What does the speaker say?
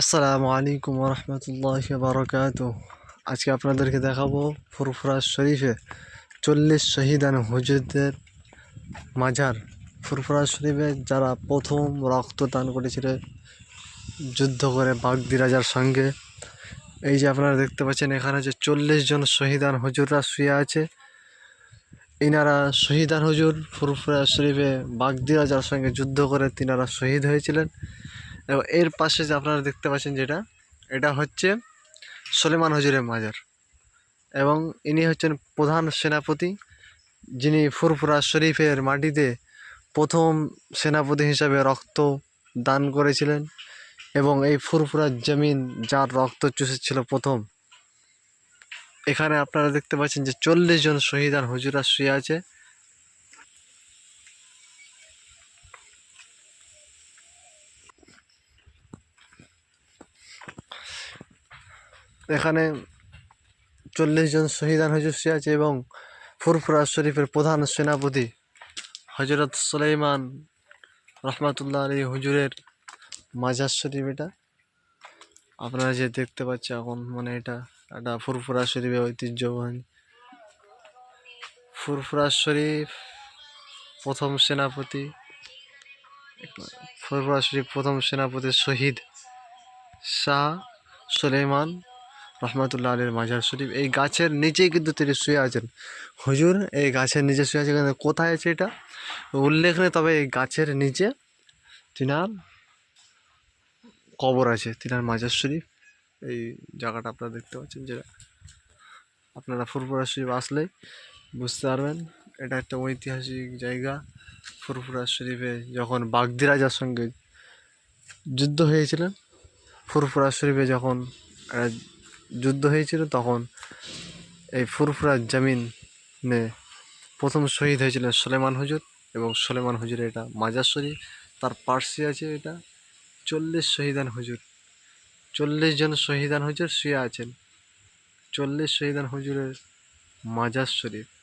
আসসালামু আলাইকুম রহমতুল্লাহ বারকাত আজকে আপনাদেরকে দেখাবো ফুরফুরা শরীফে চল্লিশ শহীদান হুজুরদের মাজার। ফুরফুরা শরীফে যারা প্রথম রক্তদান করেছিল যুদ্ধ করে বাগদি রাজার সঙ্গে, এই যে আপনারা দেখতে পাচ্ছেন এখানে যে চল্লিশ জন শহীদান হুজুররা শুয়ে আছে, ইনারা শহীদান হুজুর ফুরফুরা শরীফে বাগদি রাজার সঙ্গে যুদ্ধ করে তিনারা শহীদ হয়েছিলেন। এবং এর পাশে যে আপনারা দেখতে পাচ্ছেন যেটা, এটা হচ্ছে সলেমান হজুরের মাজার এবং ইনি হচ্ছেন প্রধান সেনাপতি, যিনি ফুরফুরা শরীফের মাটিতে প্রথম সেনাপতি হিসাবে রক্ত দান করেছিলেন এবং এই ফুরফুরার জমিন যার রক্ত চুষেছিল প্রথম। এখানে আপনারা দেখতে পাচ্ছেন যে চল্লিশ জন শহীদান হজুরা শুয়ে আছে। এখানে চল্লিশ জন শহীদান হুজুর শুয়ে আছে এবং ফুরফুরা শরীফের প্রধান সেনাপতি হজরত সুলাইমান রহমাতুল্লাহ আলী হুজুরের মাজার শরীফ এটা। আপনারা যে দেখতে পাচ্ছেন এখন মানে এটা একটা ফুরফুরা শরীফের ঐতিহ্যবাহী। ফুরফুরা শরীফ প্রথম সেনাপতি, ফুরফুরা শরীফ প্রথম সেনাপতি শহীদ শাহ সুলেমান রহমাতুল্লাহ আলীর মাজার শরীফ। এই গাছের নিচেই কিন্তু তিনি শুয়ে আছেন। হুজুর, এই গাছের নিচে শুয়ে আছেন কোথায় আছে এটা? উল্লেখ নেই, তবে এই গাছের নিচে তিনার কবর আছে, তিনার মাজার শরীফ। এই জায়গাটা আপনারা দেখতে পাচ্ছেন যেটা। আপনারা ফুরফুরা শরীফ আসলে বুঝতে পারবেন, এটা একটা ঐতিহাসিক জায়গা। ফুরফুরা শরীফে যখন বাগদি রাজার সঙ্গে যুদ্ধ হয়েছিলেন ফুরফুরা শরীফে যখন যুদ্ধ হয়েছিল তখন এই ফুরফুরার জামিনে প্রথম শহীদ হয়েছিলেন সুলেমান হুজুর এবং সুলেমান হুজুর এটা মাজার শরীফ, তার পার্শ্বে আছে এটা, চল্লিশ শহীদান হুজুর, চল্লিশ জন শহীদান হুজুর শুয়ে আছেন, চল্লিশ শহীদান হুজুরের মাজার শরীফ।